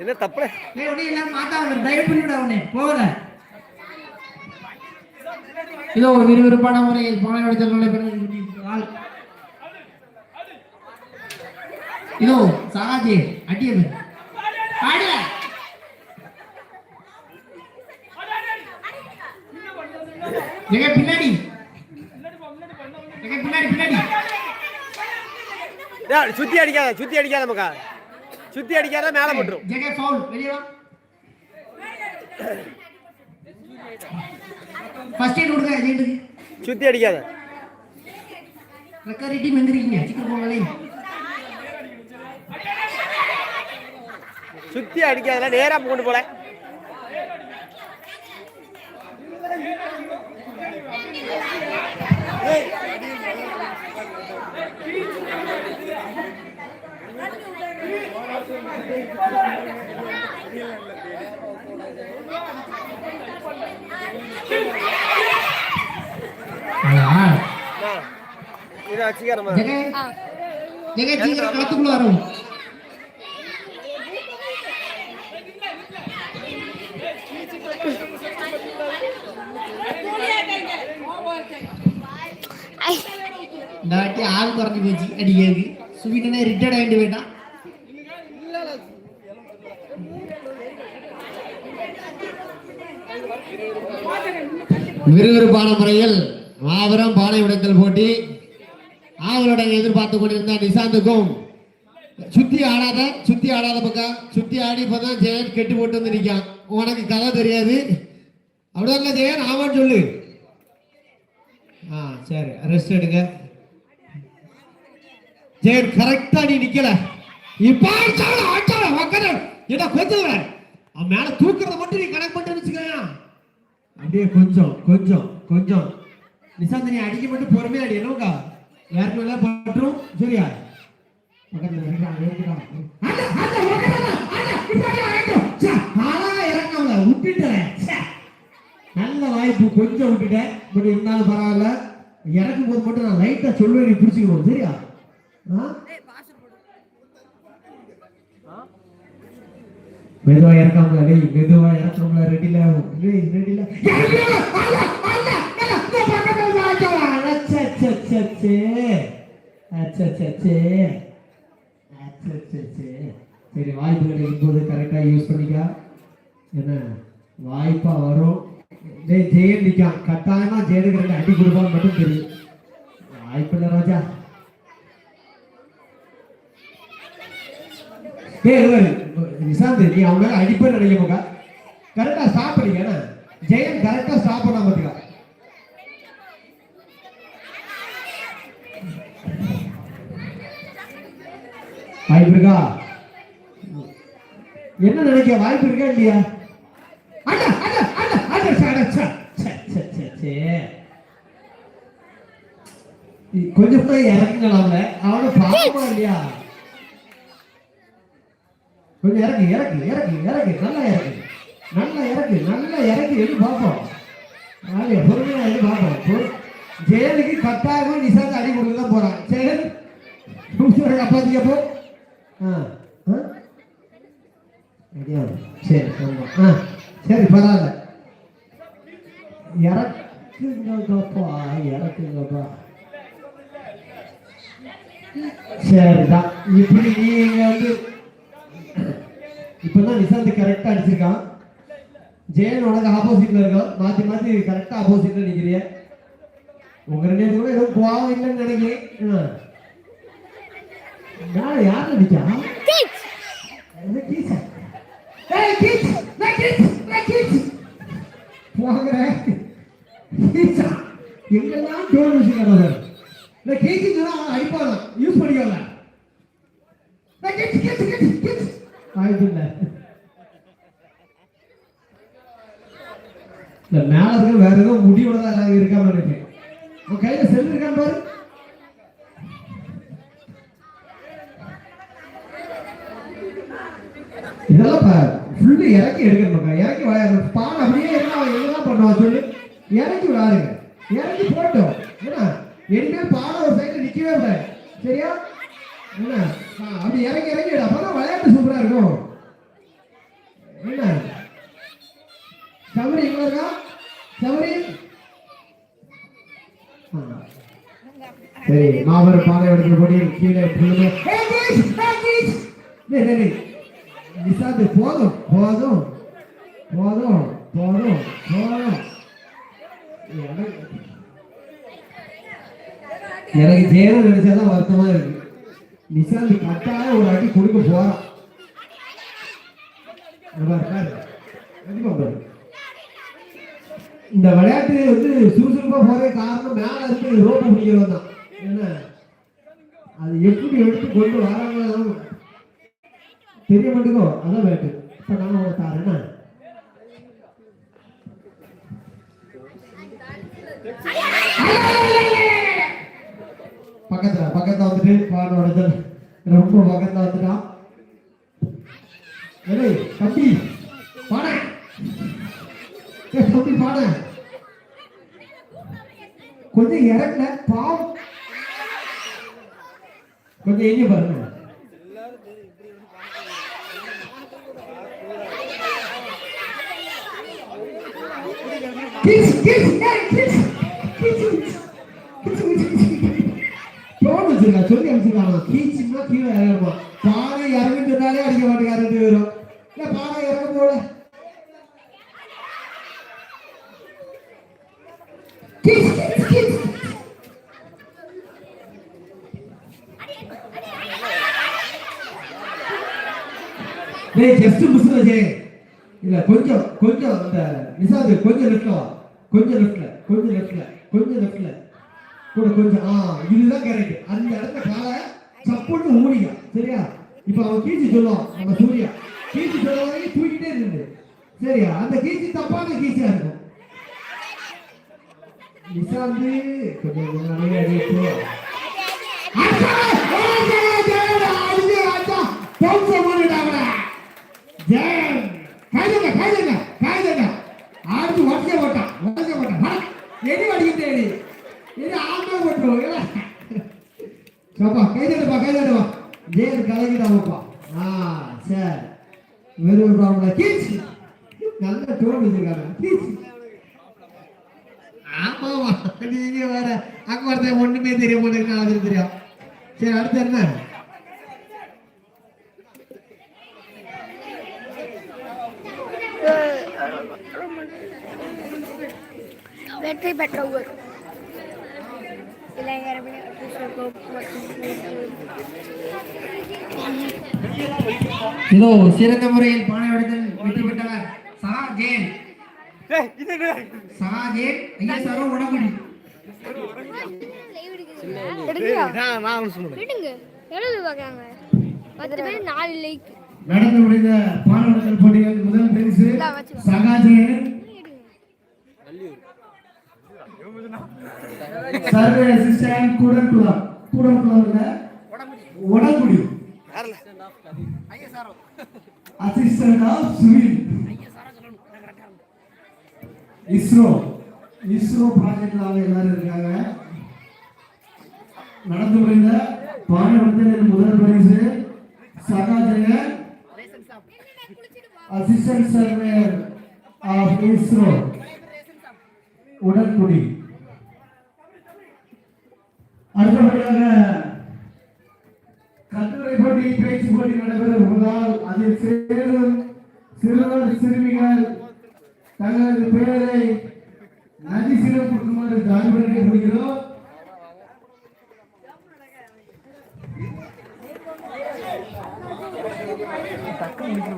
என்ன தப்பு இதோ விறுவிறுப்பான முறையில் பானையோட ஆள் இதோ சாகாஜி அடியது ஆடுல ஜெக பின்னாடி சுத்தி அடிக்காத சுத்தி அடிக்காத மக்கா. சுத்தி அடிக்காத மேல போட்டுரும். ஜெக ஃபவுல் வெளிய வா. ஃபர்ஸ்ட் எய்ட் கொடுங்க ஜெயிலுக்கு சுத்தி அடிக்காத. ரெக்கவரி டீம் எந்திரிக்கீங்க சீக்கிரம் போங்களே சுத்தி அடிக்காதல நேரா கொண்டு போல. ஜெக ஜெக சீக்கிரம் களத்துக்குள்ள வரும். இந்த வாட்டி ஆள் குறைஞ்சு போச்சு. அடிக்காது சுவீட்டனே ரிட்டையர்ட் ஆகிட்டு போயிட்டான். விறுவிறுப்பான முறையில் மாபெரும் பானை உடைத்தல் போட்டி. ஆவலுடன் எதிர்பார்த்து கொண்டிருந்த நிசாந்துக்கும். சுத்தி ஆடாத சுத்தி ஆடாத பக்கம். சுத்தி ஆடி இப்பதான் ஜெயன் கெட்டு போட்டு வந்து நிற்கான் உனக்கு கதை தெரியாது. அப்படிதான் ஜெயன் ஆமான்னு சொல்லு. சரி ரெஸ்ட் எடுங்க. ஜெயன் கரெக்டா நீ நிக்கல. இப்ப ஆச்சால ஆச்சால என்ன கொஞ்சம் அவன் மேல தூக்குறத மட்டும் நீ கணக்கு பண்ணிட்டு வச்சுக்கோங்க அப்படியே கொஞ்சம் கொஞ்சம் கொஞ்சம். நிசாந்த நீ அடிக்க மட்டும் பொறுமையா அடி. என்னக்கா யாருக்கு வேணா பற்றும். சரியா? பக்கத்துல இறங்காமல, விட்டுட்டேன். நல்ல வாய்ப்பு கொஞ்சம் விட்டுட்டேன் பட் இருந்தாலும் பரவாயில்ல. இறக்கும் போது மட்டும் நான் லைட்டா சொல்லுவேன் நீ பிடிச்சிக்கணும் சரியா? மெதுவா இறக்காமல டேய் மெதுவா இறக்காமல ரெடில டேய் ரெடில சரி வாய்ப்புகள் இருக்கும்போது கரெக்டா யூஸ் பண்ணிக்க. என்ன? வாய்ப்பா வரும். டேய் ஜெயன் நிக்கான் கட்டாயமா ஜெயனுக்கு ரெண்டு அடி கொடுப்பான்னு மட்டும் தெரியும் வாய்ப்பு ராஜா டேய் நிசாந்த் நீ அவங்க மேல அடிப்பேன்னு நினைக்க போக கரெக்டா ஸ்டாப் பண்ணிக்க என்ன ஜெயன் கரெக்டா ஸ்டாப் பண்ண வாய்ப்பு இருக்கா என்ன நினைக்க வாய்ப்பு இருக்கா இல்லையா அட அட அட அட அட சே சே சே சே சே இ- கொஞ்சம் கூட இறங்குங்களாம்ல அவனை? பாவமா இல்லையா? கொஞ்சம் இறக்கு இறக்கு இறக்கு இறக்கு நல்லா இறக்கு நல்லா இறக்கு நல்லா இறக்கி எது பார்ப்போம். நாளைய பொறுமையா எது பார்ப்போம். ஜெயலுக்கு கட்டாயமா நிசாந்த் அடி கொடுக்க தான் போறான். ஜெயல் தூசுவரை அப்பாத்திக்க போ. ஆ ஆ? சரி ஆமா ஆ சரி பரவாயில்ல. இறக்குங்கப்பா இறக்குங்கப்பா. சரிதான். இப்படி நீங்க வந்து இப்பதான் நிசாந்த் கரெக்டா அடிச்சிருக்கான். ஜெயன் உனக்கு ஆப்போசிட்ல இருக்கான். மாத்தி மாத்தி கரெக்டா ஆப்போசிட்ல நிக்கிறிய. உங்க ரெண்டு கூட எதுவும் கோவம் இல்லைன்னு நினைக்கிறேன். நான் யார் அடிச்சா எங்கெல்லாம் டோர் வச்சுக்கிறாங்க இந்த கீச்சுக்கு அவன் அடிப்பாங்க யூஸ் பண்ணிக்கல இந்த மேல இருக்க வேற ஏதோ முடியோட தான் இருக்காம நினைக்கிறேன். உன் கையில செல் இருக்கான் பாரு. இதெல்லாம் ஃபுல்லு இறக்கி எடுக்கணும் இறக்கி வா- பால் அப்படியே என்ன என்னதான் பண்ணுவான் சொல்லு? இறக்கி விடாருங்க இறக்கி போட்டோம். என்ன? இனிமேல் பாடம் ஒரு சரியா? என்ன? அப்படி இறங்கி இறங்கி விடு. அப்பதான் விளையாட்டு சூப்பரா இருக்கும். என்ன? சபரி எங்க இருக்கா? சபரி சரி மாபெரும் பாதை எடுத்து போட்டியில் கீழே விழுந்து- போதும் போதும். போதும் போதும் போதும். எனக்கு- எனக்கு ஜெயலலிதா நினைச்சாதான் வருத்தமா இருக்கு. நிஷாந்த் கட்டாய ஒரு அடி கொடுக்க போறான். இந்த விளையாட்டு வந்து சுறுசுறுப்பா போறதுக்கு காரணம் மேல இருந்து ரோப்பு பிடிக்கிறவன் தான். என்ன அது எப்படி எடுத்து கொண்டு வராங்க தெரிய மாட்டேங்கோ அதான் விளையாட்டு. இப்ப நான் தாரேன்னா பக்கத்துல பக்கத்துல வந்துட்டு பானோட ரொம்ப பக்கத்துல வந்துட்டான் ஏய் தம்பி பாட. ஏ தம்பி பாட. கொஞ்சம் இறங்கல பாவம். கொஞ்சம் எங்க பாருங்க. கிஸ் கிஸ் ஏய் கிஸ் கிஸ் தோணு வச்சிருக்கா சொல்லி அனுப்பிச்சிருக்காங்க கீச்சுன்னா கீழே இறங்கணுமா பானை இறங்கிட்டு அடிக்க மாட்டேங்க ரெண்டு பேரும். இல்ல பானை இறங்க போல. ஜஸ்ட் மிஸ் ஜே இல்ல கொஞ்சம் கொஞ்சம் அந்த நிசாது கொஞ்சம் லெஃப்ட்ல கொஞ்சம் லெஃப்ட்ல கொஞ்சம் லெஃப்ட்ல கொஞ்சம் லெஃப்ட்ல கூட கொஞ்சம் ஆ இதுதான் கரெக்ட் அந்த இடத்த காலை சப்புன்னு ஊடிங்க சரியா இப்போ அவன் கீச்சு சொல்லுவான் நம்ம சூர்யா கீச்சு சொல்லுவாங்க தூக்கிட்டே இருந்து சரியா அந்த கீச்சு தப்பான கீச்சியா இருக்கும் நிசாந்து கொஞ்சம் நிறைய அடிச்சு சோப்பா, கைதட்டுப்பா, கைதட்டுப்பா. ஜெயம் கலக்கிட்டாங்கப்பா. ஆ, சரி. வெறும் ப்ராப்ளம். கீச்சு. நல்ல டோன் வச்சிருக்காங்க. கீச்சு. ஆமாமா நீங்க வேற அங்க ஒருத்தன் ஒண்ணுமே தெரிய மாட்டேங்குது அது தெரியும் சரி அடுத்து என்ன வெற்றி பெற்றவர் இதோ சிறந்த முறையில் பானை உடைத்தல் வெற்றி பெற்றவர் இது என்ன? சரா ஜெயன் ஐயா சரோ உடம்புடி. நடந்து முடிந்த பானை உடைத்தல் போட்டியில் முதல் பரிசு சகா ஜெயன் சர்வே அசிஸ்டன்ட் கூடன்குளம் கூடன்குளம்ல யாருல? அசிஸ்டன்ட் ஆஃப் இஸ்ரோ இஸ்ரோ ப்ராஜெக்ட்ல அவங்க எல்லாரும் இருக்காங்க. நடந்து முடிந்த பாடத்தில் முதல் பரிசு சகாஜய assistant surveyor of ISRO Udangudi. அடுத்தபடியாக கட்டுரை போட்டி பேச்சு போட்டி நடைபெறுவதால் அதில் சேரும் சிறுவர் சிறுமிகள் தங்களது பெயரை நதிசிடம் கொடுக்குமாறு தாழ்வடைக்கப்படுகிறோம் அந்த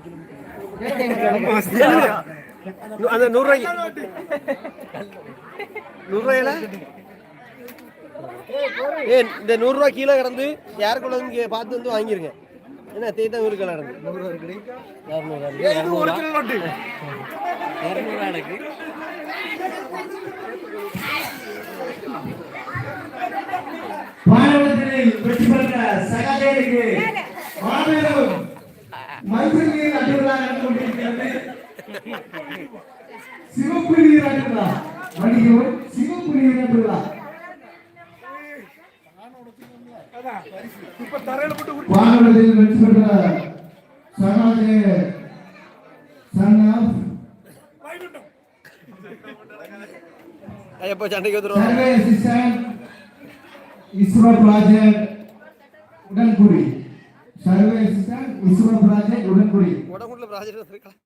நூறு ரூபாய்க்கு. நூறு ரூபாயில ஏ இந்த நூறு ரூபாய் கீழே கிடந்து யாருக்குள்ள இங்க பார்த்து வந்து வாங்கிருங்க. என்ன தேய்தா ஒரு கிலோ கிடந்து நூறு ரூபா இருக்கு இரநூறு இரநூறு எனக்கு பாரம்பரியத்தில் வெற்றி பெற்ற சகாதேவிக்கு வானொலியில் வெற்றி பெற்ற சனாஜே சன் ஆஃப் எப்போ சண்டைக்கு வந்துருவாங்க survey assistant ISRO project Udangudi. Survey assistant ISRO project Udangudi. உடம்புல ப்ராஜெக்ட் வந்திருக்கலாம்.